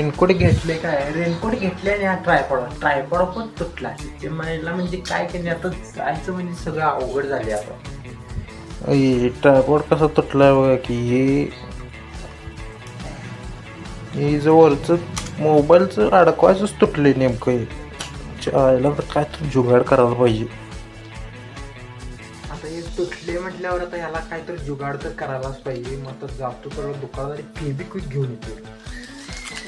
Raincoat घेतले काय? Raincoat घेतले आणि हा ट्रायपॉड. ट्रायपॉड पण तुटला. ते मला म्हणजे काय केले आता जायचं म्हणजे सगळं अवघड झाले आता. ट्रायपॉड कसा तुटलाय बघा की हे हे जवळचं मोबाईलचं अडकवायचंच तुटले नेमकं चायला तर काय तर जुगाड करायला पाहिजे. आता हे तुटले म्हटल्यावर आता ह्याला काहीतरी जुगाड तर करायलाच पाहिजे. मग आता जातो तर दुकानात आणि फेबिक्विक घेऊन येतो.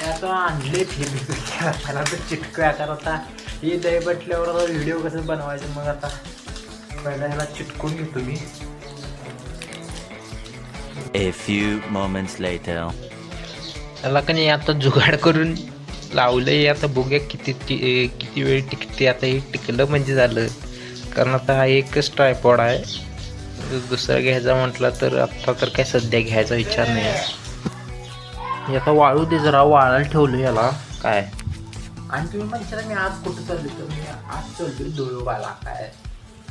हे आता आणले त्याला तर चिटकूया कारण आता हे दही बटल्यावर आता व्हिडिओ कसं बनवायचं मग आता. पहिला ह्याला चिटकून घेतो मी. A few moments later. त्याला का नाही आता जुगाड करून लावलंय आता बघूया किती टी- किती वेळ टिकते आता हे टिकलं म्हणजे झालं. कारण आता हा एकच ट्रायपॉड आहे. दुसरा घ्यायचा म्हटला तर आत्ता तर काय सध्या घ्यायचा विचार नाही. हे आता वाळू दे जरा वाळायला ठेवलं याला. काय? आणि तुम्ही म्हणशाला मी आज कुठं चाललो तर मी आज चाललो धुळोबाला काय?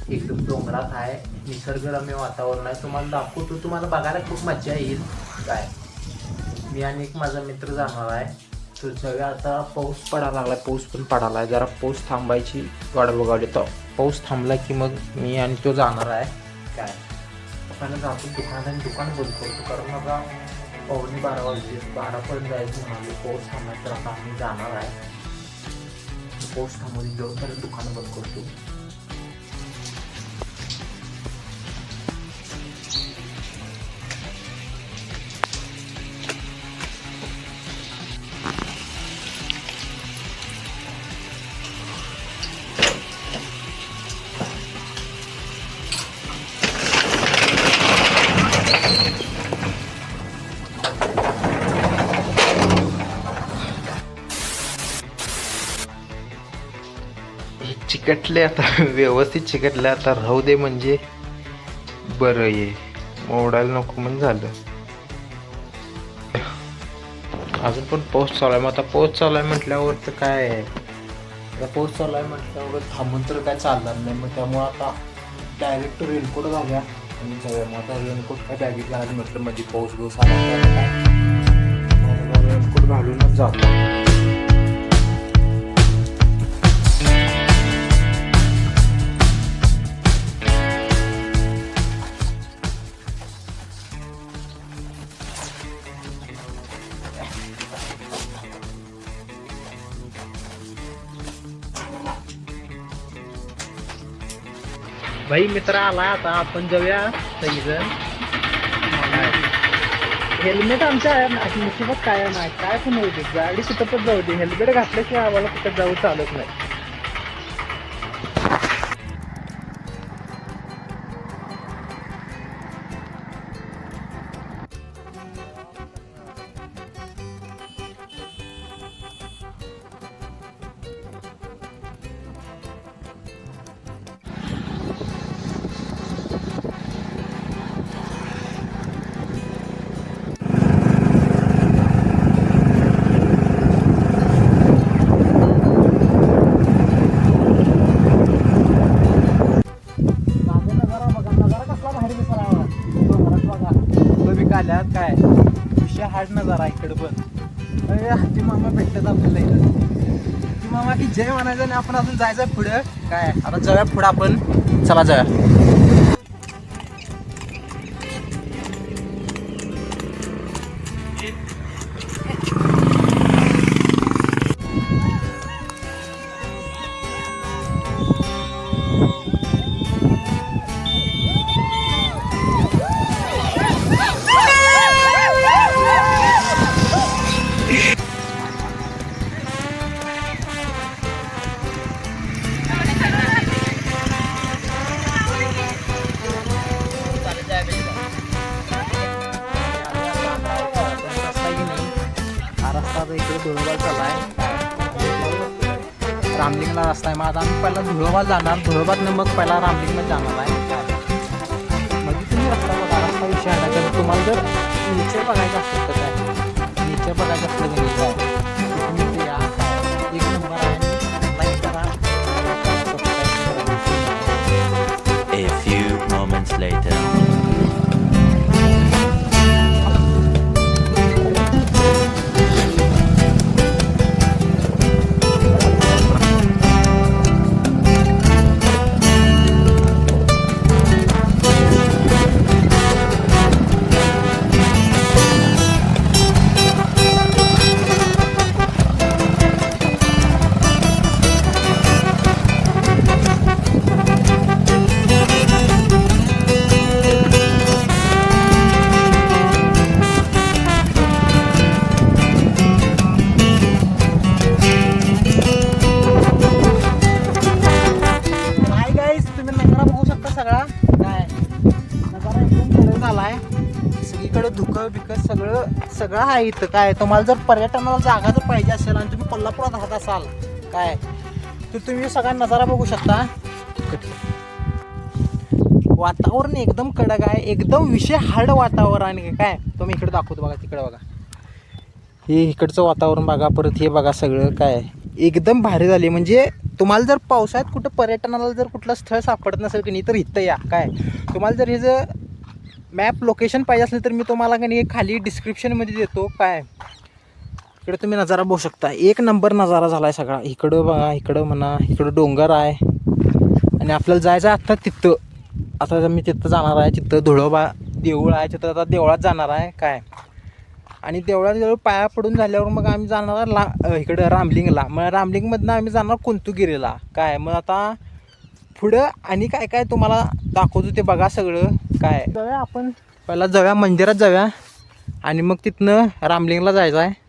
एकदम डोंगरात आहे. निसर्गरम्य वातावरण आहे. तुम्हाला दाखवतो. तुम्हाला बघायला खूप मजा येईल. काय? मी आणि एक माझा मित्र जाणार आहे. तर सगळं आता. पाऊस पडायला लागला पाऊस पण पडायला आहे जरा पाऊस थांबायची वाट बघावली तर पाऊस थांबला की मग मी आणि तो जाणार आहे. काय? पहिला जातो. दुकानात आणि दुकान बंद करतो. कारण आता पावणे बारा वाजले. बारापर्यंत जायचं म्हणाले. पाऊस थांबला आता आम्ही जाणार आहे. पाऊस थांबवली घेऊन दुकान बंद करतो. चिकटले आता व्यवस्थित चिकटले आता. राहू दे म्हणजे. बरं ये. मोडायला नको म्हणून झालं. अजून पण पाऊस चालू आहे. मग आता पाऊस चालू आहे म्हटल्यावर तर काय? आहे? आता पाऊस चालू आहे म्हटल्यावर थांबून तर काय चालणार नाही. मग त्यामुळं आता डायरेक्ट रेनकोट घालूया. आणि मग आता रेनकोट काय बॅगेत घालायला म्हटलं. म्हणजे पाऊस बिऊस आला काय? रेनकोट घालूनच जातो. भाई मित्र आला आता आपण जाऊया सगळीजण. हेल्मेट आमच्या मुसीबत काय नाही काय पण होऊ गाडी कुठं पण जाऊ दे. हेल्मेट घातल्याशिवाय आम्हाला कुठं जाऊ चालत नाही. काढणं जरा इकडं पण. अरे हत्ती मामा भेटतात आपल्याला इकडे हत्ती मामा की जय म्हणायचं आणि आपण अजून जायचं पुढं. काय? आता जाऊया पुढं आपण. चला जाऊया. धुळोबाल जाणार धुळोबातनं मग पहिला रामलिंगला जाणार आहे. मग तुम्ही रस्ता बघा रस्ता विषय आला तर तुम्हाला जर नेचर बघायचं असेल तर काय? नेचर बघायचं असलं की म्हणजे काय? तर तुम्ही या. एक नंबर आहे. लाईक करा. A few moments later. सगळं सगळं आहे इथं. काय तुम्हाला जर पर्यटनाला जागा जर पाहिजे असेल आणि तुम्ही कोल्हापुरात राहत असाल काय तर तुम्ही सगळा नजारा बघू शकता. वातावरण एकदम कडक आहे एकदम विषय हार्ड वातावरण आहे. काय तुम्ही इकडे दाखवतो बघा तिकडे बघा. हे इकडचं वातावरण बघा परत हे बघा सगळं काय एकदम भारी झाले. म्हणजे तुम्हाला जर पावसाळ्यात कुठं पर्यटनाला जर कुठलं स्थळ सापडत नसेल की नाही तर इथं या काय. तुम्हाला जर हे जर मॅप लोकेशन पाहिजे असलं तर मी तुम्हाला की नाही खाली डिस्क्रिप्शनमध्ये देतो. काय? इकडे तुम्ही नजारा बघू शकता. एक नंबर नजारा झाला आहे सगळा. इकडं बघा इकडं म्हणा इकडं डोंगर आहे. आणि आपल्याला जायचं आहे आत्ता तिथं. आता मी तिथं जाणार आहे. तिथं धुळोबा देऊळ आहे. तिथं आता देवळात जाणार आहे. काय? आणि देवळात जवळ पाया पडून झाल्यावर मग आम्ही जाणार आहे ला इकडं रामलिंगला. मग रामलिंगमधनं आम्ही जाणार कुंतुगिरीला. काय? मग आता पुढं आणि काय काय तुम्हाला दाखवतो ते बघा सगळं. काय? जाऊया आपण. पहिला जाऊया मंदिरात जाऊया. आणि मग तिथनं रामलिंगला जायचं आहे.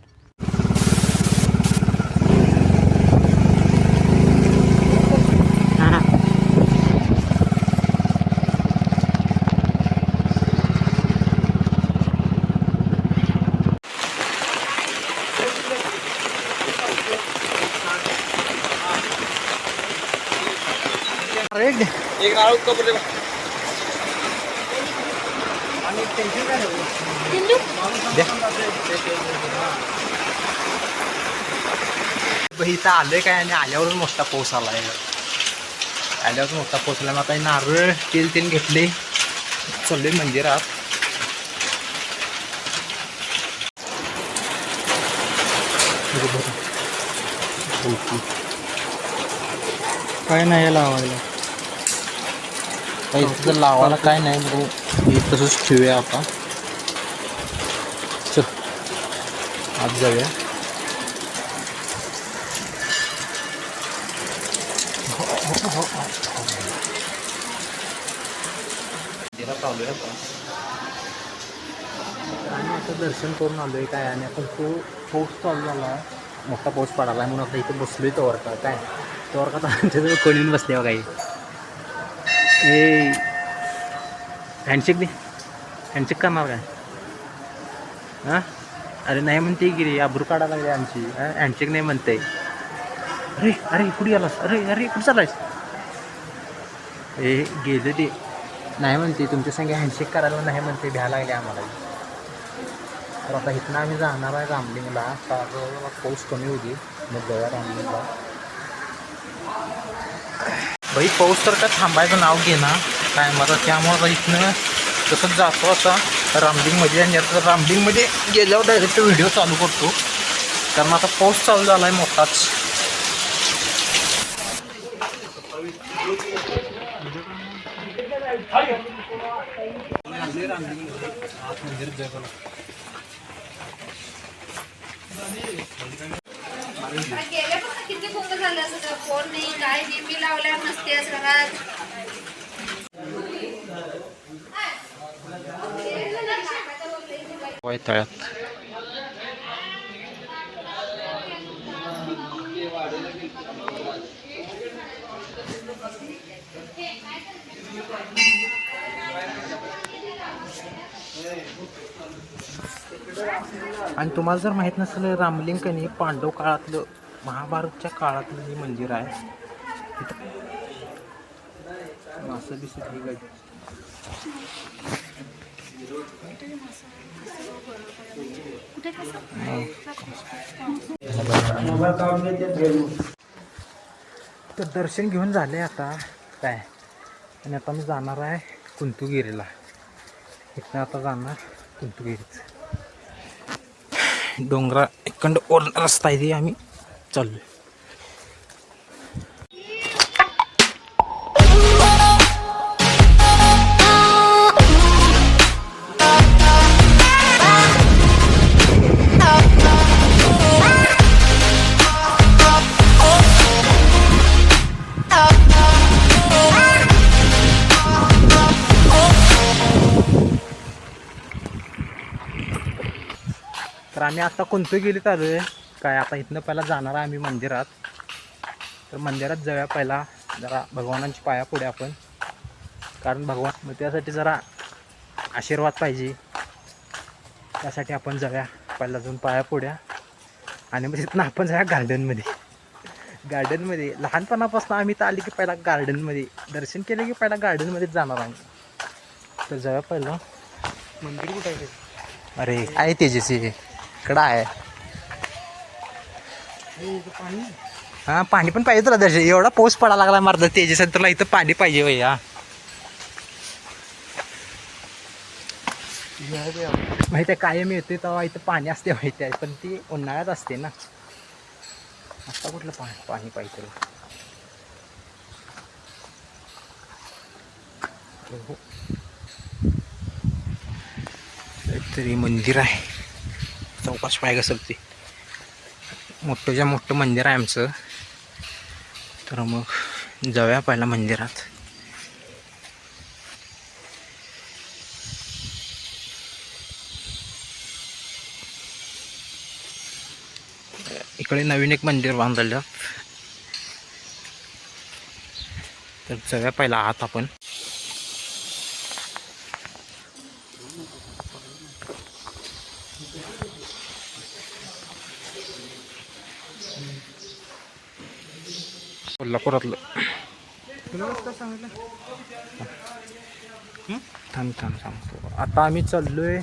एक नारळ इथं आलोय काय आणि आल्यावरच मोठा पाऊस आलाय. आल्यावर मोठा पाऊस आला मग आता नारळ तेल तेल घेतले. चाललोय मंदिरात. काय नाही लावायला. काही तिथं लावायला काय नाही बघू हे तसंच ठेवूया आता. चल आज जाऊया. आणि आता दर्शन करून आलोय काय आणि आता तो पाऊस चालू झाला. आहे मोठा पाऊस पडाला म्हणून आता इथे बसलोय तोवर का काय आता आमच्याजवळ कोणी येऊन बसले बघा हे. ए हँडशेक दे. हँडशेक करणार काय हां? अरे नाही म्हणते की रे आबरू काढा लागली आमची. हां? हँडशेक नाही म्हणते. अरे अरे कुठे आलास अरे अरे कुठे चालायस ए गेलं ते. नाही म्हणते तुमच्या संगे हँडशेक करायला नाही म्हणते भ्या लागले आम्हाला. तर आता इथनं आम्ही जाणार आहे रामलिंगला. तर पाऊस कमी होती मग जाऊया रामलिंगला. भाई पाऊस तर काय थांबायचं नाव घेणार काय मला त्यामुळं इथनं तसंच जातो असा रामलिंगमध्ये आणि आता रामलिंगमध्ये गेल्यावर डायरेक्ट व्हिडिओ चालू करतो. कारण आता पाऊस चालू झाला आहे मोठाच. असं फ़ोन नाही आणि तुम्हाला जर माहीत नसेल रामलिंग हे पांडव काळातलं महाभारतच्या काळातलं हे मंदिर आहे. मासं बिसं आहे तर दर्शन घेऊन झाले आता. काय? आणि आता मी जाणार आहे कुंतुगिरीला. इथनं आता जाणार कुंतुगिरीचं. डोंगरा इकडं ओर रस्ता आहे ते आम्ही चाललो आहे आम्ही आता कोणतं गेली चालू आहे काय आता इथनं पहिला जाणार आहे आम्ही मंदिरात. तर मंदिरात जाऊया पहिला. जरा भगवानांची पाया पुढे आपण. कारण भगवान मग त्यासाठी जरा आशीर्वाद पाहिजे. त्यासाठी आपण जाऊया. पहिला जाऊन पाया पुढ्या आणि मग तिथनं आपण जाऊया गार्डनमध्ये गार्डनमध्ये लहानपणापासून आम्ही तर आली की पहिला गार्डनमध्ये दर्शन केलं की पहिला गार्डनमध्येच जाणार आम्ही. तर जाऊया पहिलं. मंदिर कुठं आहे? अरे आहे तेजस्वी. कडा आहे. हां पाणी पण पाहिजे तुला दर्शन. एवढा पाऊस पडा लागला मारता तेजेस तुला इथं पाणी पाहिजे भैया. माहिती आहे कायम येते तेव्हा इथं पाणी असते माहिती आहे पण ती उन्हाळ्यात असते ना. आता कुठलं पाणी पाणी पाहिजे हो. तरी मंदिर आहे. चौकाश पाय घसरते. मोठं ज्या मोठं मंदिर आहे आमचं. तर मग जाऊया पहिला मंदिरात. इकडे नवीन एक मंदिर बांधलेलं. तर जाऊया पहिला आत आपण. कोल्हापुरातलं थांब थांब सांगतो आता आम्ही चाललोय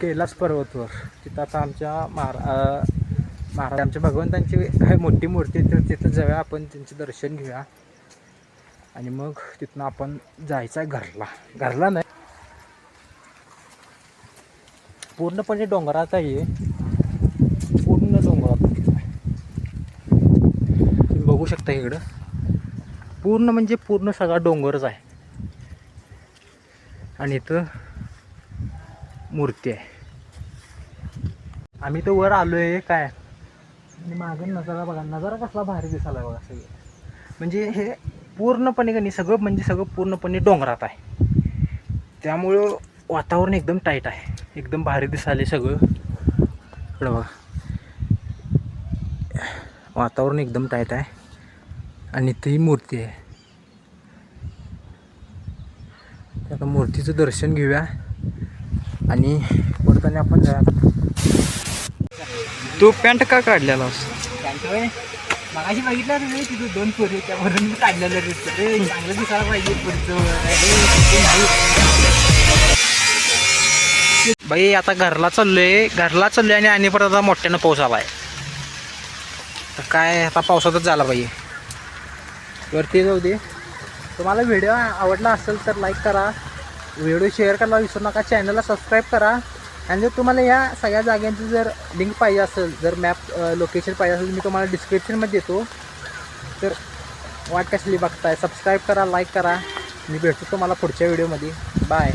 कैलास पर्वतवर. तिथं आता आमच्या महारा महाराज आमच्या भगवंतांची काय मोठी मूर्ती आहे, तर तिथं जाऊया आपण त्यांचे दर्शन घेऊया. आणि मग तिथनं आपण जायचं आहे घरला. घरला नाही. पूर्णपणे डोंगरात आहे. पूर्ण डोंगरात. तुम्ही बघू शकता इकडं. पूर्ण म्हणजे पूर्ण सगळा डोंगरच आहे. आणि इथं मूर्ती आहे. आम्ही तर वर आलो आहे काय? आणि मागं नजारा बघा नजारा कसला भारी दिसायला बघा सगळं. म्हणजे हे पूर्णपणे का नाही सगळं म्हणजे सगळं पूर्णपणे डोंगरात आहे. त्यामुळं वातावरण एकदम टाईट आहे. एकदम भारी दिसाले सगळं. इकडं बघा. वातावरण एकदम टाईट आहे. आणि ती मूर्ती आहे. आता मूर्तीचं दर्शन घेऊया. आणि परताना आपण जाऊया तू पॅन्ट का काढलेला मगाशी बघितलं रे तिथं दोन पोरी त्यावरून काढलेलं दिसतं. रे चांगलं दिसायला पाहिजे बाई आता घरला चाललोय. घरला चाललोय आणि आणि परत आता मोठ्यानं पाऊस आहे तर काय आता पावसातच झाला बाई. वरती जाऊ दे. तुम्हाला व्हिडिओ आवडला असेल तर लाईक करा. व्हिडिओ शेअर करायला विसरू नका. चॅनलला सबस्क्राईब करा. आणि जर तुम्हाला या सगळ्या जाग्यांची जर लिंक पाहिजे असेल जर मॅप लोकेशन पाहिजे असेल मी तुम्हाला डिस्क्रिप्शनमध्ये देतो. तर वाट कसली बघताय? सबस्क्राईब करा लाईक करा. मी भेटतो तुम्हाला पुढच्या व्हिडिओमध्ये बाय